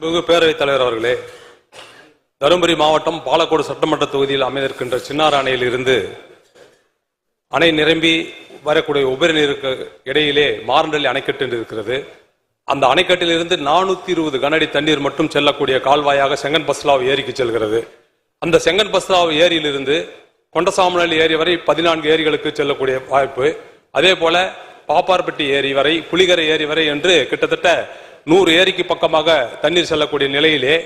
மிகு பேரவைத் தலைவர் அவர்களே தருமபுரி மாவட்டம் பாலக்கோடு சட்டமன்ற தொகுதியில் அமைந்திருக்கின்ற சின்னார் அணையில் இருந்து அணை நிரம்பி வரக்கூடிய உபரி நீருக்கு இடையிலே மாரண்டலி அணைக்கட்டு இருக்கிறது. அந்த அணைக்கட்டிலிருந்து நானூத்தி இருபது கனஅடி தண்ணீர் மட்டும் செல்லக்கூடிய கால்வாயாக செங்கன் பஸ்லாவ் ஏரிக்கு செல்கிறது. அந்த செங்கன் பஸ்லாவ் ஏரியிலிருந்து கொண்டசாமநல்லி ஏரி வரை பதினான்கு ஏரிகளுக்கு செல்லக்கூடிய வாய்ப்பு. அதே போல பாப்பார்பட்டி ஏரி வரை புலிகரை ஏரி வரை என்று கிட்டத்தட்ட நூறு ஏரிக்கு பக்கமாக தண்ணீர் செல்லக்கூடிய நிலையிலே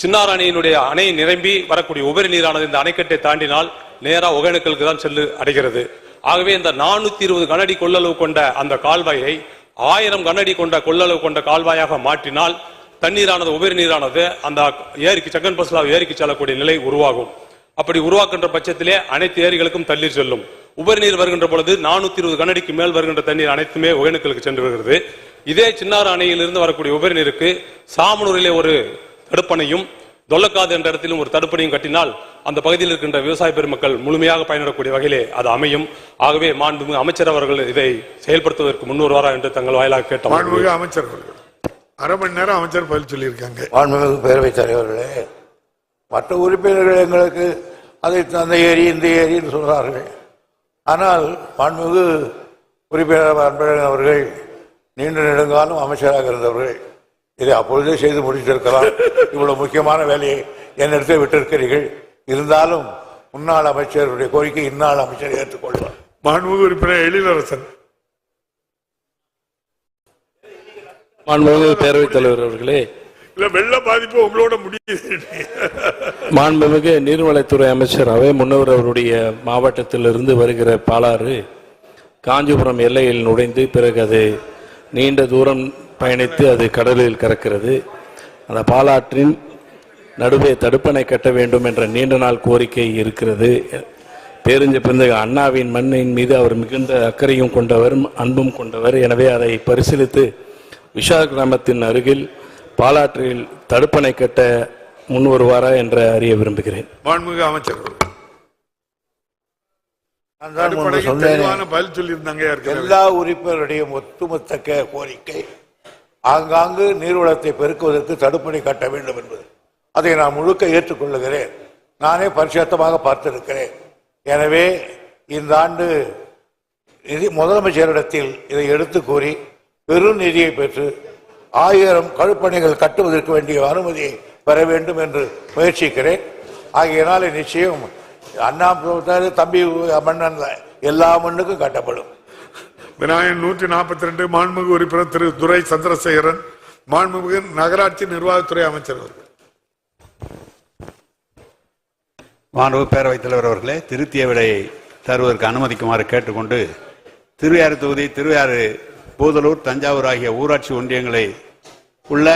சின்னார் அணையினுடைய அணை நிரம்பி வரக்கூடிய உபரி நீரானது இந்த அணைக்கட்டை தாண்டினால் நேராக ஒகேனக்கலுக்கு தான் செல்லு அடைகிறது. ஆகவே இந்த நானூத்தி இருபது கனடி கொள்ளளவு கொண்ட அந்த கால்வாயை ஆயிரம் கனடி கொண்ட கொள்ளளவு கொண்ட கால்வாயாக மாற்றினால் தண்ணீரானது உபரி நீரானது அந்த ஏரிக்கு செங்கன் பஸ்லாவ் ஏரிக்கு செல்லக்கூடிய நிலை உருவாகும். அப்படி உருவாக்குன்ற பட்சத்திலே அனைத்து ஏரிகளுக்கும் தண்ணீர் செல்லும். உபரி நீர் வருகின்ற பொழுது நானூத்தி இருபது கனஅடிக்கு மேல் வருகின்ற தண்ணீர் அனைத்துமே ஒகேனக்கலுக்கு சென்று வருகிறது. இதே சின்னாறு அணையிலிருந்து வரக்கூடிய உபரி நீருக்கு சாமனூரிலே ஒரு தடுப்பணையும் தொல்லக்காது என்ற இடத்திலும் ஒரு தடுப்பணையும் கட்டினால் அந்த பகுதியில் இருக்கின்ற விவசாய பெருமக்கள் முழுமையாக பயனிடக்கூடிய வகையிலே அது அமையும். ஆகவே மாண்புமிகு அமைச்சர் அவர்கள் இதை செயல்படுத்துவதற்கு முன்வருவாரா என்று தங்கள் வாயிலாக கேட்டோம் மாண்புமிகு அமைச்சர் அவர்கள் அரை மணி நேரம் அமைச்சர் பதில் சொல்லியிருக்காங்க. மாண்புமிகு பேரவைத் தலைவர்களே மற்ற உறுப்பினர்கள் எங்களுக்கு அதை அந்த ஏரி இந்த ஏரின்னு சொல்கிறார்கள் ஆனால் மாண்புமிகு உறுப்பினர் அன்பழகன் அவர்கள் நீண்ட நெடுங்காலம் அமைச்சராக இருந்தவர்கள். இதை அப்பொழுதே செய்து முடித்திருக்கலாம். இவ்வளவு முக்கியமான வேலையை என்னிடத்தில் விட்டிருக்கிறீர்கள். இருந்தாலும் முன்னாள் அமைச்சருடைய கோரிக்கை இந்நாள் அமைச்சர் ஏற்றுக்கொள்வார். மாண்புமிகு உறுப்பினர் எழிலரசன். மாண்புமிகு பேரவைத் தலைவர் அவர்களே இல்ல வெள்ள பாதிப்பு உங்களோட முடியுது. மாண்புமிகு நீர்வளத்துறை அமைச்சராகவே முன்னவர் அவருடைய மாவட்டத்திலிருந்து வருகிற பாலாறு காஞ்சிபுரம் எல்லையில் நுழைந்து பிறகு அது நீண்ட தூரம் பயணித்து அது கடலில் கறக்கிறது. அந்த பாலாற்றின் நடுவே தடுப்பணை கட்ட வேண்டும் என்ற நீண்ட நாள் கோரிக்கை இருக்கிறது. பேருந்து பிறந்த அண்ணாவின் மண்ணின் மீது அவர் மிகுந்த அக்கறையும் கொண்டவர் அன்பும் கொண்டவர். எனவே அதை பரிசீலித்து விஷா கிராமத்தின் அருகில் பாலாற்றில் தடுப்பணை கட்ட முன் வருவாரா என்று அறிய விரும்புகிறேன். மாண்புமிகு அமைச்சர் பதில் சொல்லியிருந்தாங்க. எல்லா உறுப்பினருடைய ஒத்துமொத்த கோரிக்கை ஆங்காங்கு நீர்வளத்தை பெருக்குவதற்கு தடுப்பணை கட்ட வேண்டும் என்பது. அதை நான் முழுக்க ஏற்றுக்கொள்ளுகிறேன். நானே பரிசுத்தமாக பார்த்திருக்கிறேன். எனவே இந்த ஆண்டு நிதி முதலமைச்சரிடத்தில் இதை எடுத்து கூறி பெரும் நிதியை பெற்று ஆயிரம் கழுப்பணிகள் கட்டுவதற்கு வேண்டிய அனுமதியை பெற வேண்டும் என்று முயற்சிக்கிறேன். ஆகையினால நிச்சயம் அண்ணா தம்பி மன்னன் எல்லா மண்ணுக்கும் கட்டப்படும். விநாயகன் நூற்றி நாற்பத்தி ரெண்டு மாண்புமிகு உறுப்பினர் திரு துரை சந்திரசேகரன் மாண்புமிகு நகராட்சி நிர்வாகத்துறை அமைச்சர் அவர்கள். மாண்பு பேரவைத் தலைவர் அவர்களே திருத்திய விடையை தருவதற்கு அனுமதிக்குமாறு கேட்டுக்கொண்டு திருவையாறு தொகுதி திருவையாறு பூதலூர் தஞ்சாவூர் ஆகிய ஊராட்சி ஒன்றியங்களை 원래